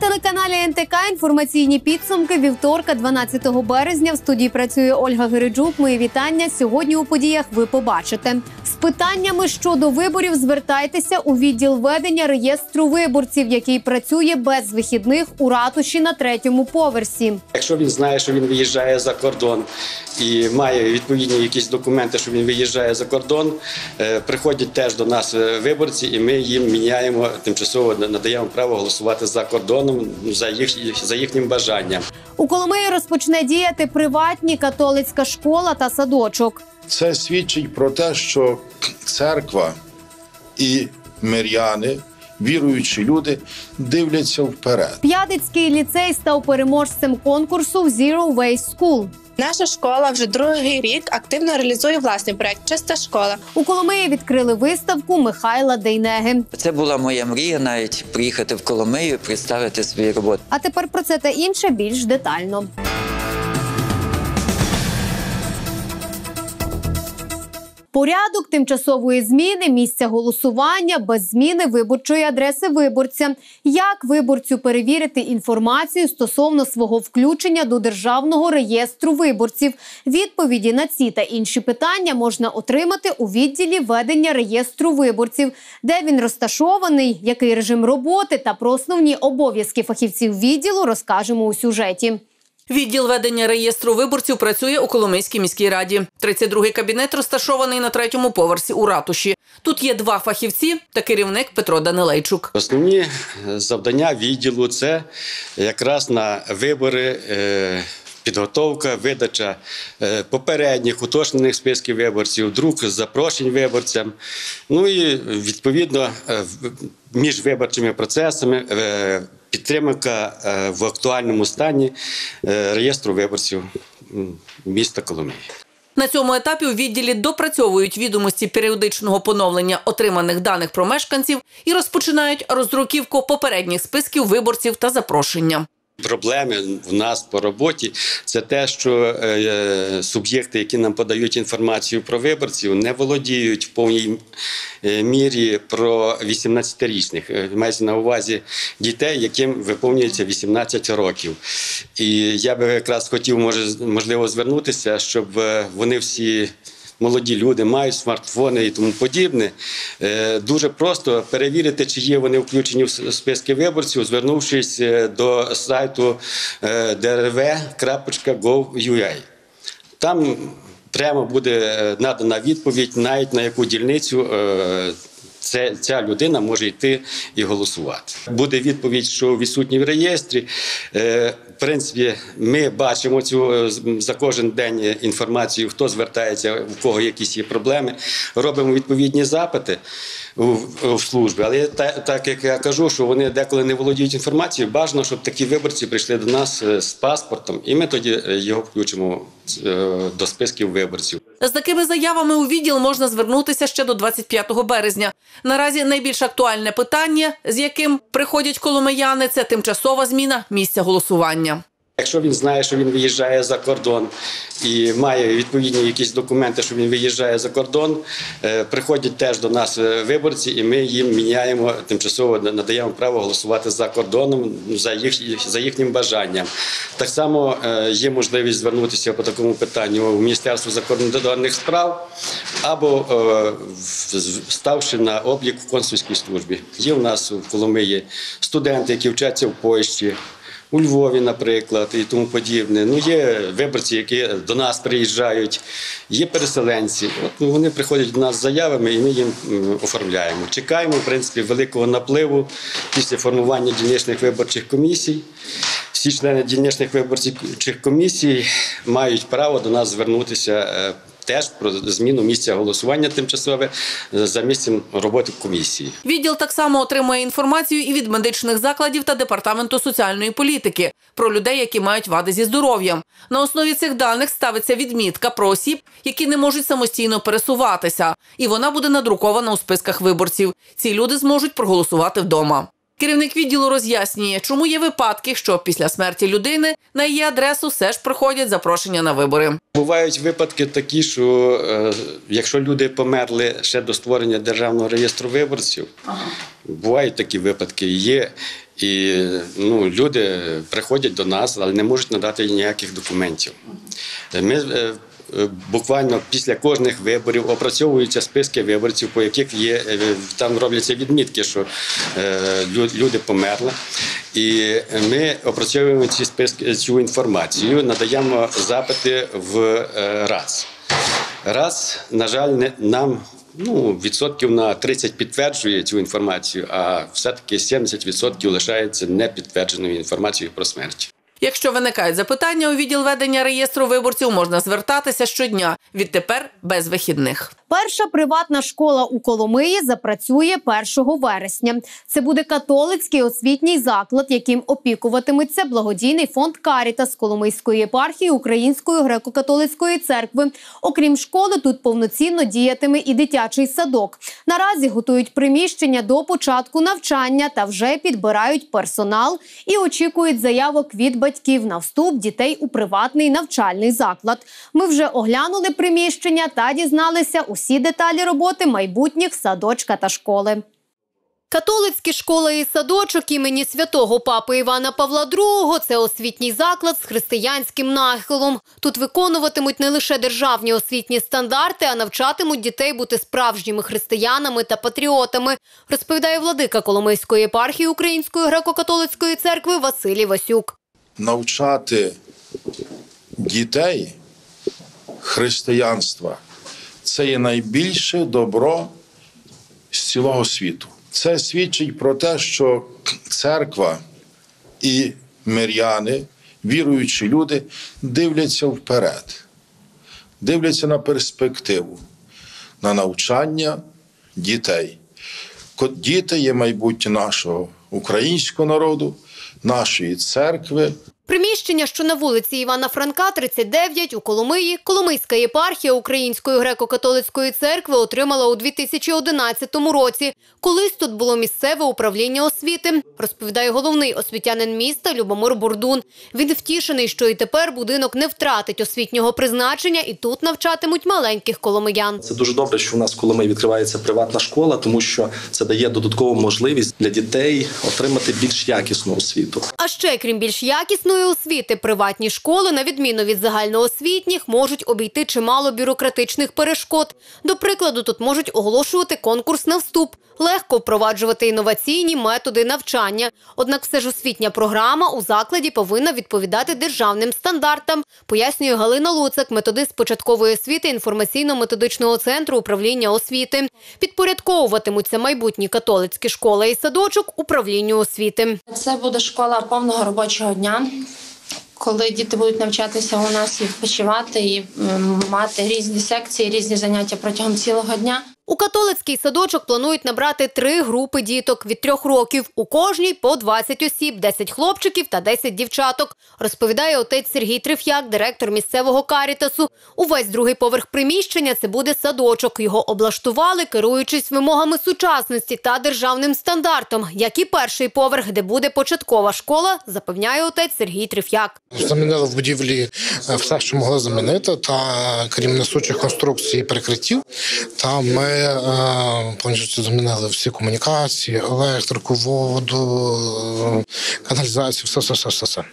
телеканалі НТК інформаційні підсумки вівторка, 12 березня. В студії працює Ольга Гириджук. Мої вітання. Сьогодні у подіях ви побачите. З питаннями щодо виборів звертайтеся у відділ ведення реєстру виборців, який працює без вихідних у ратуші на третьому поверсі. Якщо він знає, що він виїжджає за кордон і має відповідні якісь документи, що він виїжджає за кордон, е, приходять теж до нас е, виборці, і ми їм міняємо тимчасово надаємо право голосувати за кордоном за їх за їхнім бажанням. У Коломиї розпочне діяти приватні католицька школа та садочок. Це свідчить про те, що церква і миряни, віруючі люди, дивляться вперед. П'ятицький ліцей став переможцем конкурсу Zero Waste School. Наша школа вже другий рік активно реалізує власний проект Чиста школа. У Коломиї відкрили виставку Михайла Дейнеги. Це була моя мрія навіть приїхати в Коломию і представити свої роботи. А тепер про це та інше більш детально. Порядок тимчасової зміни місця голосування без зміни виборчої адреси виборця. Як виборцю перевірити інформацію стосовно свого включення до державного реєстру виборців? Відповіді на ці та інші питання можна отримати у відділі ведення реєстру виборців, де він розташований, який режим роботи та про основні обов'язки фахівців відділу розкажемо у сюжеті. Відділ ведення реєстру виборців працює у Коломийській міській раді. 32-й кабінет розташований на третьому поверсі у ратуші. Тут є два фахівці та керівник Петро Данилейчук. Основні завдання відділу це якраз на вибори. е, Підготовка, видача е, попередніх уточнених списків виборців, друк запрошень виборцям. Ну і відповідно е, між виборчими процесами е, підтримка в актуальному стані реєстру виборців міста Коломиї. На цьому етапі у відділі допрацьовують відомості періодичного поновлення отриманих даних про мешканців і розпочинають роздруківку попередніх списків виборців та запрошення. Проблеми в нас по роботі це те, що е, суб'єкти, які нам подають інформацію про виборців, не володіють в повній е, мірі про 18-річних. Е, Мається на увазі дітей, яким виповнюється 18 років. І я би якраз хотів, може, можливо, звернутися, щоб вони всі. Молоді люди мають смартфони і тому подібне. Е, Дуже просто перевірити, чи є вони включені в списки виборців, звернувшись е, до сайту е, drv.gov.ua. Там прямо буде е, надана відповідь, навіть на яку дільницю е, це, ця людина може йти і голосувати. Буде відповідь, що відсутні в реєстрі. Принципі, ми бачимо цю е, за кожен день інформацію, хто звертається, у кого якісь є проблеми. Робимо відповідні запити в службі. Але та, так як я кажу, що вони деколи не володіють інформацією, бажано, щоб такі виборці прийшли до нас е, з паспортом, і ми тоді е, його включимо е, до списків виборців. З такими заявами у відділ можна звернутися ще до 25 березня. Наразі найбільш актуальне питання, з яким приходять коломияни, це тимчасова зміна місця голосування. Якщо він знає, що він виїжджає за кордон і має відповідні якісь документи, що він виїжджає за кордон, е, приходять теж до нас е, виборці, і ми їм міняємо тимчасово надаємо право голосувати за кордоном за їх за їхнім бажанням. Так само е, є можливість звернутися по такому питанню в Міністерство закордонних справ або в- в- ставши на облік в консульській службі. Є у нас в Коломиї студенти, які вчаться в Польщі у Львові, наприклад, і тому подібне. Ну, є виборці, які до нас приїжджають, є переселенці. От ну, вони приходять до нас з заявами, і ми їм оформляємо. Чекаємо, в принципі, великого напливу після формування дільничних виборчих комісій. Всі члени дільничних виборчих комісій мають право до нас звернутися. Теж про зміну місця голосування тимчасове е, за місцем роботи комісії. Відділ так само отримує інформацію і від медичних закладів та департаменту соціальної політики про людей, які мають вади зі здоров'ям. На основі цих даних ставиться відмітка про осіб, які не можуть самостійно пересуватися, і вона буде надрукована у списках виборців. Ці люди зможуть проголосувати вдома. Керівник відділу роз'яснює, чому є випадки, що після смерті людини на її адресу все ж приходять запрошення на вибори. Бувають випадки такі, що е, якщо люди померли ще до створення державного реєстру виборців, бувають такі випадки. Є І ну, люди приходять до нас, але не можуть надати ніяких документів. Ми е, буквально після кожних виборів опрацьовуються списки виборців, по яких є е, там робляться відмітки, що е, люди померли. І ми опрацьовуємо ці списки цю інформацію, надаємо запити в е, РАЦ. Раз, на жаль, нам ну, відсотків на 30 підтверджує цю інформацію, а все-таки 70% лишається непідтвердженою інформацією про смерть. Якщо виникають запитання у відділ ведення реєстру виборців, можна звертатися щодня. Відтепер без вихідних. Перша приватна школа у Коломиї запрацює 1 вересня. Це буде католицький освітній заклад, яким опікуватиметься благодійний фонд Карітас Коломийської єпархії Української греко-католицької церкви. Окрім школи, тут повноцінно діятиме і дитячий садок. Наразі готують приміщення до початку навчання та вже підбирають персонал і очікують заявок від батьків на вступ дітей у приватний навчальний заклад. Ми вже оглянули приміщення та дізналися усі деталі роботи майбутніх садочка та школи. Католицькі школа і садочок імені святого папи Івана Павла II – це освітній заклад з християнським нахилом. Тут виконуватимуть не лише державні освітні стандарти, а навчатимуть дітей бути справжніми християнами та патріотами, розповідає владика Коломийської єпархії Української греко-католицької церкви Василій Васюк. навчати дітей християнства це є найбільше добро з цілого світу. Це свідчить про те, що церква і миряни, віруючі люди, дивляться вперед, дивляться на перспективу, на навчання дітей. Діти є майбутнє нашого українського народу, нашої церкви, Приміщення, що на вулиці Івана Франка, 39, у Коломиї, Коломийська єпархія Української греко-католицької церкви отримала у 2011 році. Колись тут було місцеве управління освіти, розповідає головний освітянин міста Любомир Бурдун. Він втішений, що і тепер будинок не втратить освітнього призначення, і тут навчатимуть маленьких коломиян. Це дуже добре, що у нас в Коломиї відкривається приватна школа, тому що це дає додаткову можливість для дітей отримати більш якісну освіту. А ще, крім більш якісної освіти, приватні школи, на відміну від загальноосвітніх, можуть обійти чимало бюрократичних перешкод. До прикладу, тут можуть оголошувати конкурс на вступ, легко впроваджувати інноваційні методи навчання. Однак все ж освітня програма у закладі повинна відповідати державним стандартам, пояснює Галина Луцак, методист початкової освіти інформаційно-методичного центру управління освіти. Підпорядковуватимуться майбутні католицькі школи і садочок управлінню освіти. Це буде школа повного робочого дня, коли діти будуть навчатися у нас і відпочивати, і мати різні секції, різні заняття протягом цілого дня. У католицький садочок планують набрати три групи діток від трьох років. У кожній по 20 осіб, 10 хлопчиків та 10 дівчаток. Розповідає отець Сергій Триф'як, директор місцевого карітасу. Увесь другий поверх приміщення це буде садочок. Його облаштували, керуючись вимогами сучасності та державним стандартом, як і перший поверх, де буде початкова школа, запевняє отець Сергій Триф'як. Замінили в будівлі е, все, що могли замінити, та крім несучих конструкцій і перекриттів, та ми е, повністю замінили всі комунікації, електрику, воду, каналізацію, все, все, все, все, все.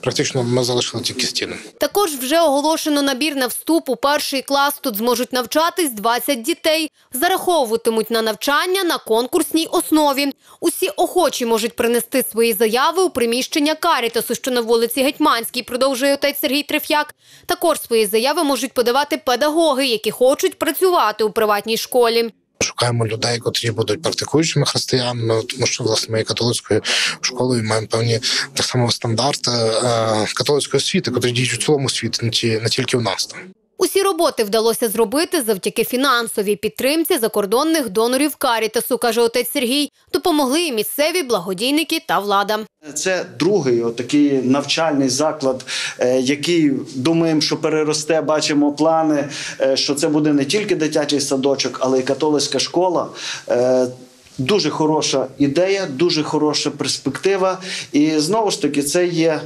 Практично ми залишили тільки стіни. Також вже оголошено набір на вступ у перший клас. Тут зможуть навчатись 20 дітей. Зараховуватимуть на навчання на конкурсній основі. Усі охочі можуть принести свої заяви у приміщення Карітасу, що на вулиці Гетьманській, продовжує отець Сергій Треф'як. Також свої заяви можуть подавати педагоги, які хочуть працювати у приватній школі. Шукаємо людей, котрі будуть практикуючими християнами, тому що власне ми католицькою школою маємо певні так само стандарти е, католицької освіти, котрі діють у цілому світі, не ті- не тільки в нас там. Усі роботи вдалося зробити завдяки фінансовій підтримці закордонних донорів Карітасу, каже отець Сергій. Допомогли і місцеві благодійники та влада. Це другий отакий навчальний заклад, е, який думаємо, що переросте. Бачимо плани, е, що це буде не тільки дитячий садочок, але й католицька школа. Е, Дуже хороша ідея, дуже хороша перспектива. І знову ж таки, це є.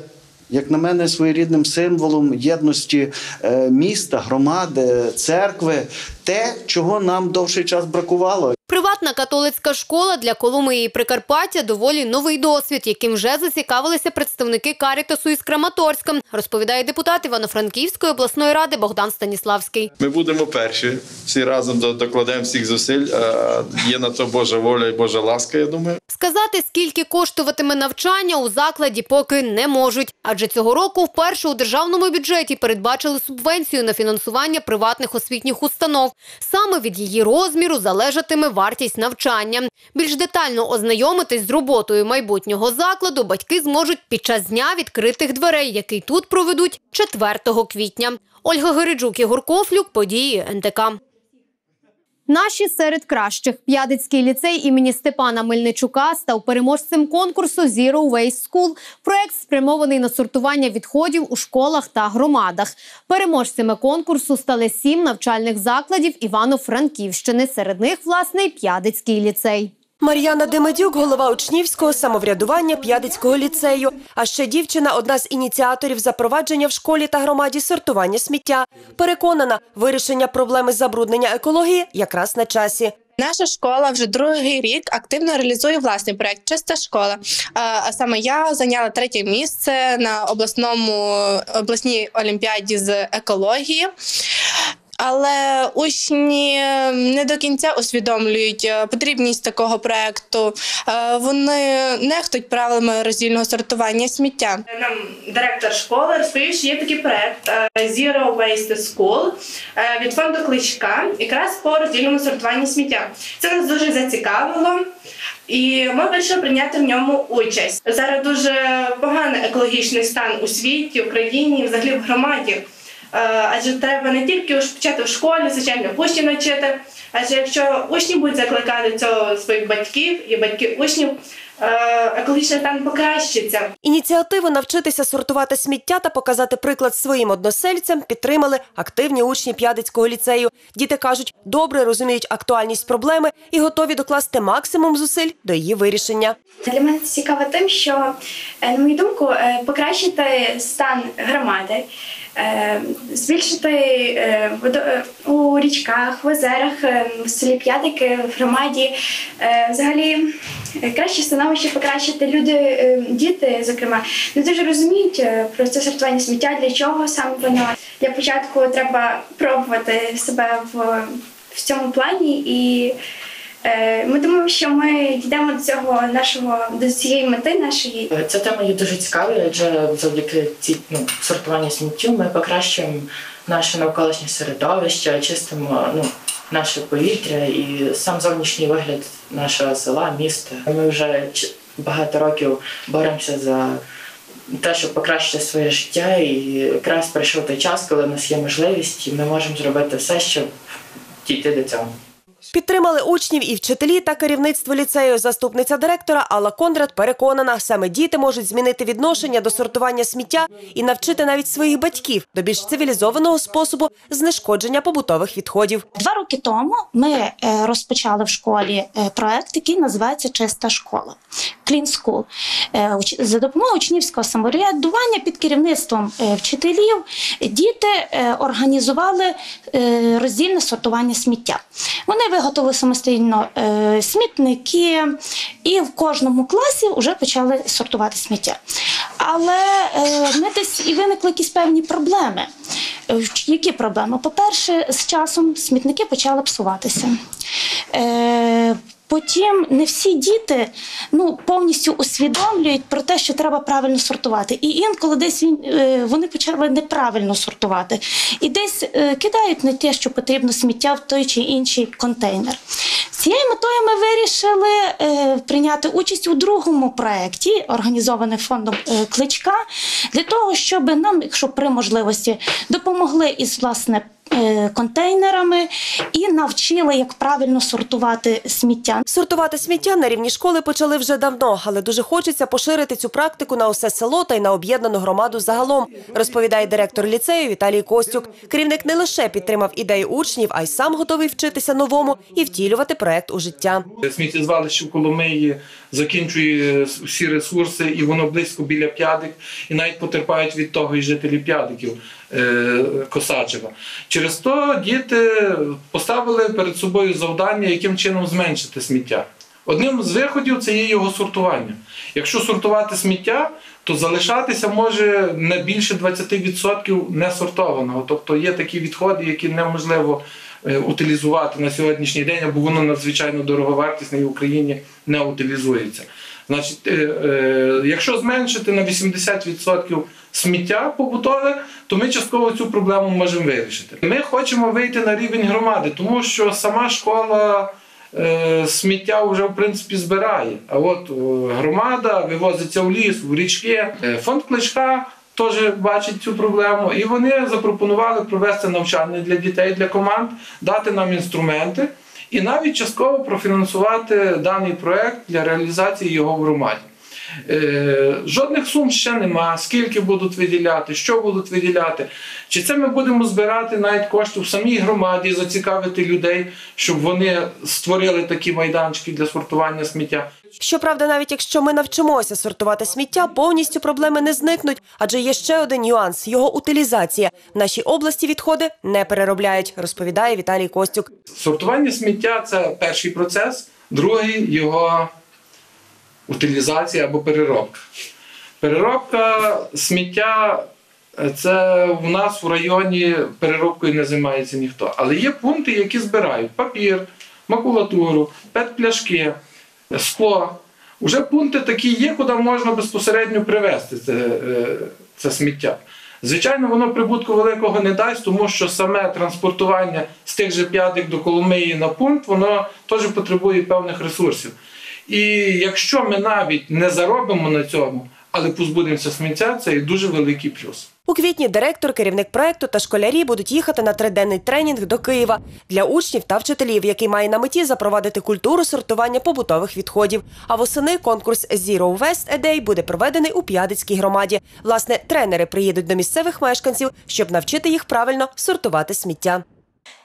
Як на мене, своєрідним символом єдності е, міста, громади, церкви, те, чого нам довший час бракувало. Приватна католицька школа для Коломиї і Прикарпаття доволі новий досвід, яким вже зацікавилися представники Карітасу із Краматорська, розповідає депутат Івано-Франківської обласної ради Богдан Станіславський. Ми будемо перші. Всі разом до- докладемо всіх зусиль. Е, Є на то Божа воля і Божа ласка, я думаю. Сказати, скільки коштуватиме навчання у закладі, поки не можуть. Адже цього року вперше у державному бюджеті передбачили субвенцію на фінансування приватних освітніх установ. Саме від її розміру залежатиме вартість навчання. Більш детально ознайомитись з роботою майбутнього закладу батьки зможуть під час дня відкритих дверей, який тут проведуть 4 квітня. Ольга Гириджук, Ігор Кофлюк, події НТК. Наші серед кращих П'ядицький ліцей імені Степана Мельничука став переможцем конкурсу Zero Waste School. Проект спрямований на сортування відходів у школах та громадах. Переможцями конкурсу стали сім навчальних закладів Івано-Франківщини. Серед них власне П'ядицький ліцей. Мар'яна Демедюк, голова учнівського самоврядування П'ядицького ліцею. А ще дівчина одна з ініціаторів запровадження в школі та громаді сортування сміття. Переконана, вирішення проблеми забруднення екології якраз на часі. Наша школа вже другий рік активно реалізує власний проект Чиста школа. А саме я зайняла третє місце на обласному обласній олімпіаді з екології. Але учні не до кінця усвідомлюють е, потрібність такого проекту. Е, Вони нехтують правилами роздільного сортування сміття. Нам директор школи розповів, що є такий проект е, Zero Waste School від фонду Кличка, якраз по роздільному сортуванні сміття. Це нас дуже зацікавило. І ми вирішили прийняти в ньому участь. Зараз дуже поганий екологічний стан у світі, в країні, взагалі в громаді. Е, Адже треба не тільки почати в школі, звичайно, учнів навчити. Адже якщо учні будуть закликати цього своїх батьків і батьки учнів, е, екологічний стан покращиться. Ініціативу навчитися сортувати сміття та показати приклад своїм односельцям підтримали активні учні П'ядицького ліцею. Діти кажуть, добре розуміють актуальність проблеми і готові докласти максимум зусиль до її вирішення. Для мене це цікаво тим, що, е, на мою думку, покращити стан громади, збільшити е, е, у річках, в озерах, е, в селі П'ятики, в громаді, е, взагалі е, краще становище покращити люди, е, діти, зокрема, не дуже розуміють е, про це сортування сміття, для чого саме воно. Для початку треба пробувати себе в, в цьому плані і. Е, Ми думаємо, що ми дійдемо до цього нашого до цієї мети нашої. Ця тема є дуже цікавою, адже завдяки цій ну, сортуванню сміттю ми покращуємо наше навколишнє середовище, чистимо ну, наше повітря і сам зовнішній вигляд нашого села, міста. Ми вже багато років боремося за те, щоб покращити своє життя, і якраз прийшов той час, коли в нас є можливість, і ми можемо зробити все, щоб дійти до цього. Підтримали учнів і вчителі та керівництво ліцею. Заступниця директора Алла Кондрат переконана, саме діти можуть змінити відношення до сортування сміття і навчити навіть своїх батьків до більш цивілізованого способу знешкодження побутових відходів. Два роки тому ми е, розпочали в школі е, проект, який називається Чиста школа Clean School. Е, За допомогою учнівського самоврядування під керівництвом вчителів діти організували роздільне сортування сміття. Вони виготовили самостійно е, смітники, і в кожному класі вже почали сортувати сміття. Але е, ми десь і виникли якісь певні проблеми. Е, Які проблеми? По-перше, з часом смітники почали псуватися. Потім не всі діти ну, повністю усвідомлюють про те, що треба правильно сортувати. І інколи десь він, е, вони почали неправильно сортувати. І десь е, кидають не те, що потрібно сміття в той чи інший контейнер. З цією метою ми вирішили е, прийняти участь у другому проєкті, організований фондом Кличка, для того, щоб нам, якщо при можливості, допомогли із власне. Е, Контейнерами і навчили, як правильно сортувати сміття. Сортувати сміття на рівні школи почали вже давно, але дуже хочеться поширити цю практику на усе село та й на об'єднану громаду загалом, розповідає директор ліцею Віталій Костюк. Керівник не лише підтримав ідеї учнів, а й сам готовий вчитися новому і втілювати проект у життя. Сміттєзвалище в Коломиї закінчує всі ресурси, і воно близько біля п'ядик, і навіть потерпають від того і жителі п'ядиків Косачева. Через Через то діти поставили перед собою завдання, яким чином зменшити сміття. Одним з виходів це є його сортування. Якщо сортувати сміття, то залишатися може не більше 20% несортованого. Тобто є такі відходи, які неможливо е, утилізувати на сьогоднішній день, або воно надзвичайно дороговартісне і в Україні не утилізується. Значить, е, е, якщо зменшити на 80% сміття побутове, то ми частково цю проблему можемо вирішити. Ми хочемо вийти на рівень громади, тому що сама школа е, сміття вже в принципі збирає. А от громада вивозиться в ліс, в річки. Фонд кличка теж бачить цю проблему, і вони запропонували провести навчання для дітей, для команд, дати нам інструменти і навіть частково профінансувати даний проект для реалізації його в громаді. Е, Жодних сум ще нема, скільки будуть виділяти, що будуть виділяти. Чи це ми будемо збирати навіть кошти в самій громаді, зацікавити людей, щоб вони створили такі майданчики для сортування сміття. Щоправда, навіть якщо ми навчимося сортувати сміття, повністю проблеми не зникнуть, адже є ще один нюанс його утилізація. В нашій області відходи не переробляють, розповідає Віталій Костюк. Сортування сміття це перший процес, другий його утилізація або переробка. Переробка сміття це в нас в районі переробкою не займається ніхто. Але є пункти, які збирають папір, макулатуру, пет-пляшки, скло. Уже пункти такі є, куди можна безпосередньо привезти це, е, це сміття. Звичайно, воно прибутку великого не дасть, тому що саме транспортування з тих же п'ятих до Коломиї на пункт, воно теж потребує певних ресурсів. І якщо ми навіть не заробимо на цьому, але позбудемося сміття, це і дуже великий плюс. У квітні директор, керівник проекту та школярі будуть їхати на триденний тренінг до Києва для учнів та вчителів, який має на меті запровадити культуру сортування побутових відходів. А восени конкурс Zero West A Day буде проведений у П'ядицькій громаді. Власне, тренери приїдуть до місцевих мешканців, щоб навчити їх правильно сортувати сміття.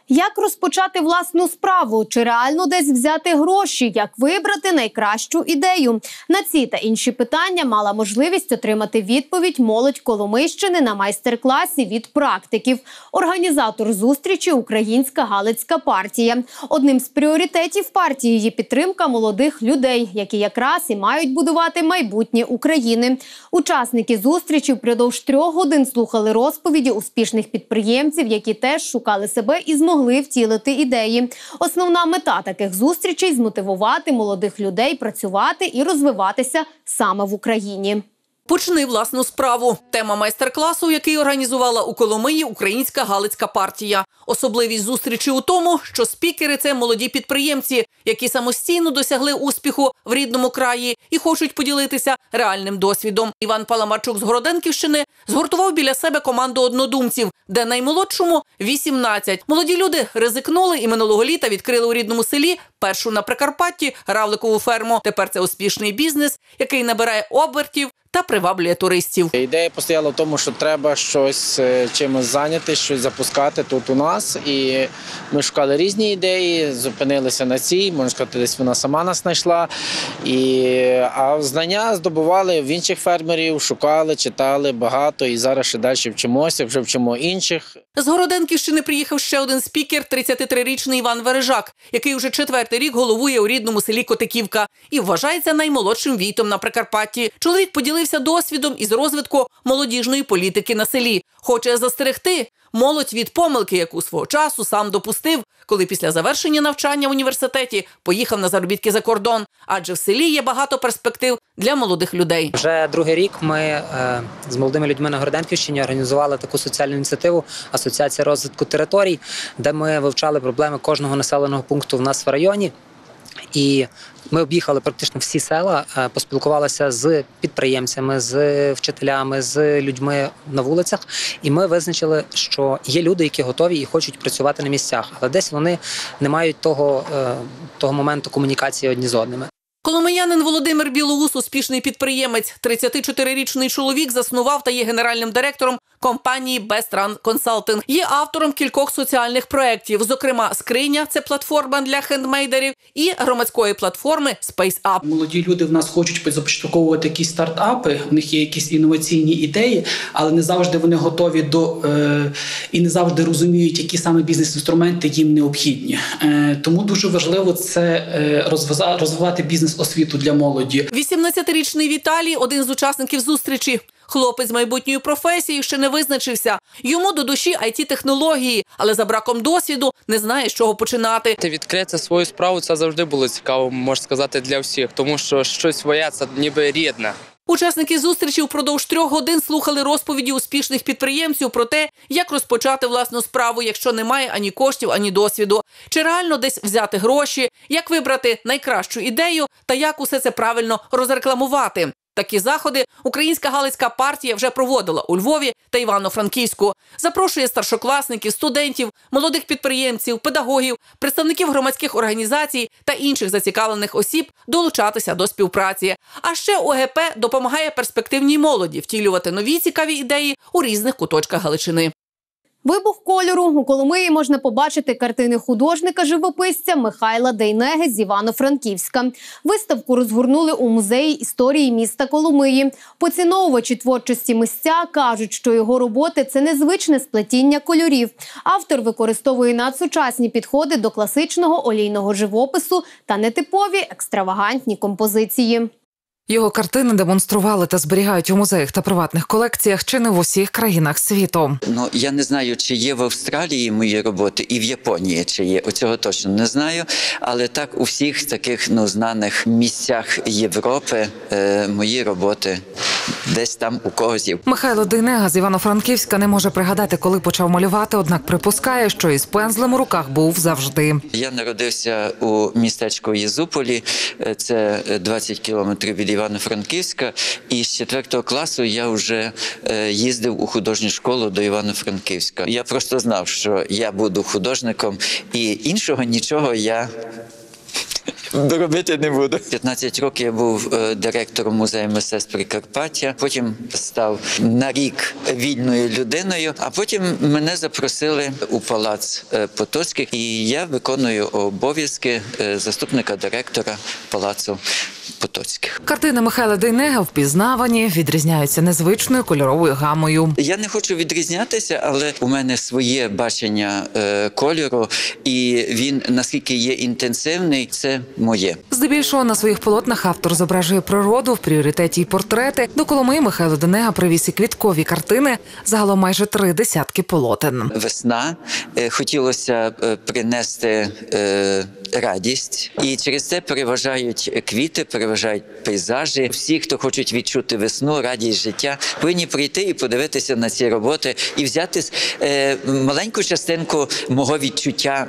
Як розпочати власну справу? Чи реально десь взяти гроші? Як вибрати найкращу ідею? На ці та інші питання мала можливість отримати відповідь молодь Коломийщини на майстер-класі від практиків. Організатор зустрічі Українська Галицька партія. Одним з пріоритетів партії є підтримка молодих людей, які якраз і мають будувати майбутнє України. Учасники зустрічі впродовж трьох годин слухали розповіді успішних підприємців, які теж шукали себе і змогли втілити ідеї. Основна мета таких зустрічей змотивувати молодих людей працювати і розвиватися саме в Україні. Почни власну справу. Тема майстер-класу, який організувала у Коломиї Українська Галицька партія. Особливість зустрічі у тому, що спікери це молоді підприємці, які самостійно досягли успіху в рідному краї і хочуть поділитися реальним досвідом. Іван Паламарчук з Городенківщини згуртував біля себе команду однодумців, де наймолодшому 18. Молоді люди ризикнули і минулого літа відкрили у рідному селі першу на Прикарпатті равликову ферму. Тепер це успішний бізнес, який набирає обертів та приваблює туристів. Ідея постояла в тому, що треба щось е, чимось зайняти, щось запускати тут у нас. І ми шукали різні ідеї, зупинилися на цій. Можна сказати, десь вона сама нас знайшла. І, а знання здобували в інших фермерів, шукали, читали багато і зараз ще далі вчимося, вже вчимо інших. З Городенківщини приїхав ще один спікер, 33-річний Іван Вережак, який уже четвертий рік головує у рідному селі Котиківка і вважається наймолодшим війтом на Прикарпатті. Чоловік поділився досвідом із розвитку молодіжної політики на селі. Хоче застерегти молодь від помилки, яку свого часу сам допустив, коли після завершення навчання в університеті поїхав на заробітки за кордон. Адже в селі є багато перспектив для молодих людей. Вже другий рік ми е, з молодими людьми на Городенківщині організували таку соціальну ініціативу Асоціація розвитку територій, де ми вивчали проблеми кожного населеного пункту в нас в районі. І ми об'їхали практично всі села, е, поспілкувалися з підприємцями, з вчителями, з людьми на вулицях. І ми визначили, що є люди, які готові і хочуть працювати на місцях, але десь вони не мають того, е, того моменту комунікації одні з одними. Коломиянин Володимир Білоус, успішний підприємець, 34-річний чоловік, заснував та є генеральним директором компанії Best Run Consulting. Є автором кількох соціальних проєктів, зокрема скриня це платформа для хендмейдерів, і громадської платформи Space Up. Молоді люди в нас хочуть започатковувати якісь стартапи, в них є якісь інноваційні ідеї, але не завжди вони готові до е, і не завжди розуміють, які саме бізнес-інструменти їм необхідні. Е, тому дуже важливо це е, розвивати бізнес-освіту для молоді. 18-річний Віталій один з учасників зустрічі. Хлопець з майбутньою професією ще не визначився. Йому до душі it технології, але за браком досвіду не знає, з чого починати. Відкрити свою справу це завжди було цікаво, можна сказати, для всіх, тому що щось своє це ніби рідне. Учасники зустрічі впродовж трьох годин слухали розповіді успішних підприємців про те, як розпочати власну справу, якщо немає ані коштів, ані досвіду, чи реально десь взяти гроші, як вибрати найкращу ідею та як усе це правильно розрекламувати. Такі заходи Українська Галицька партія вже проводила у Львові та Івано-Франківську. Запрошує старшокласників, студентів, молодих підприємців, педагогів, представників громадських організацій та інших зацікавлених осіб долучатися до співпраці. А ще ОГП допомагає перспективній молоді втілювати нові цікаві ідеї у різних куточках Галичини. Вибух кольору у Коломиї можна побачити картини художника-живописця Михайла Дейнеги з Івано-Франківська. Виставку розгорнули у музеї історії міста Коломиї. Поціновувачі творчості мисця кажуть, що його роботи це незвичне сплетіння кольорів. Автор використовує надсучасні підходи до класичного олійного живопису та нетипові екстравагантні композиції. Його картини демонстрували та зберігають у музеях та приватних колекціях чи не в усіх країнах світу. Ну я не знаю, чи є в Австралії мої роботи, і в Японії чи є. Оцього точно не знаю. Але так у всіх таких ну знаних місцях Європи е, мої роботи десь там у когось є. Михайло Дейнега з Івано-Франківська не може пригадати, коли почав малювати, однак припускає, що із пензлем у руках був завжди. Я народився у містечку Єзуполі, е, це 20 кілометрів від Івано-Франківська. І з 4 класу я вже е, їздив у художню школу до Івано-Франківська. Я просто знав, що я буду художником, і іншого нічого я. Робити не буду. 15 років я був е, директором музею мистецтв Прикарпаття. Потім став на рік вільною людиною. А потім мене запросили у палац е, Потоцьких, і я виконую обов'язки е, заступника директора палацу Потоцьких. Картини Михайла Дейнега впізнавані, відрізняються незвичною кольоровою гамою. Я не хочу відрізнятися, але у мене своє бачення е, кольору, і він наскільки є інтенсивний, це моє. Здебільшого на своїх полотнах автор зображує природу в пріоритеті й портрети. До Коломиї Михайло Денега привіз і квіткові картини, загалом майже три десятки полотен. Весна Е, хотілося е, принести е, радість, і через це переважають квіти, переважають пейзажі. Всі, хто хочуть відчути весну, радість життя, повинні прийти і подивитися на ці роботи і взяти маленьку частинку мого відчуття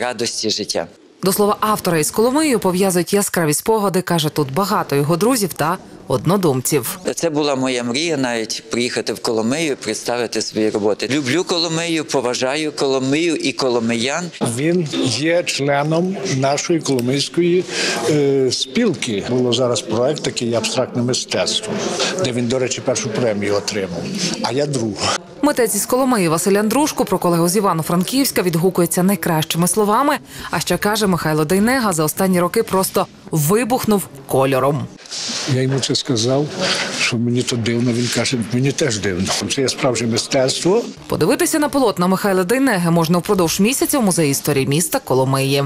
радості життя. До слова, автора із Коломиєю пов'язують яскраві спогади. каже, тут багато його друзів та однодумців. Це була моя мрія навіть приїхати в Коломию, і представити свої роботи. Люблю Коломию, поважаю Коломию і коломиян. Він є членом нашої коломийської е, спілки. Було зараз проект такий абстрактне мистецтво, де він, до речі, першу премію отримав. А я другу. Митець із Коломиї Василь Андрушко про колегу з Івано-Франківська відгукується найкращими словами. А ще каже Михайло Дейнега за останні роки просто вибухнув кольором. Я йому це сказав, що мені то дивно. Він каже, мені теж дивно. Це є справжнє мистецтво. Подивитися на полотна Михайла Дейнеги можна впродовж місяця в музеї історії міста Коломиї.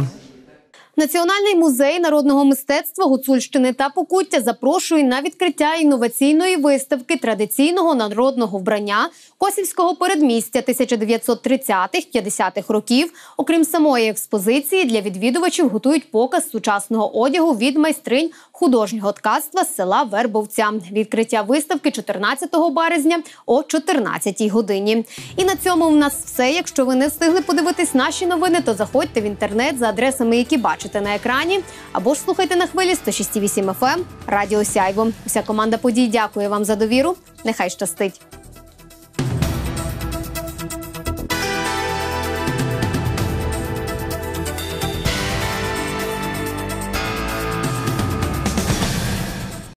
Національний музей народного мистецтва Гуцульщини та Покуття запрошує на відкриття інноваційної виставки традиційного народного вбрання Косівського передмістя 1930-50-х років. Окрім самої експозиції, для відвідувачів готують показ сучасного одягу від майстринь художнього ткацтва з села Вербовця. Відкриття виставки 14 березня о 14-й годині. І на цьому в нас все. Якщо ви не встигли подивитись наші новини, то заходьте в інтернет за адресами, які бачите на екрані, або ж слухайте на хвилі 106,8 FM Радіо Сяйво. Вся команда подій дякує вам за довіру. Нехай щастить.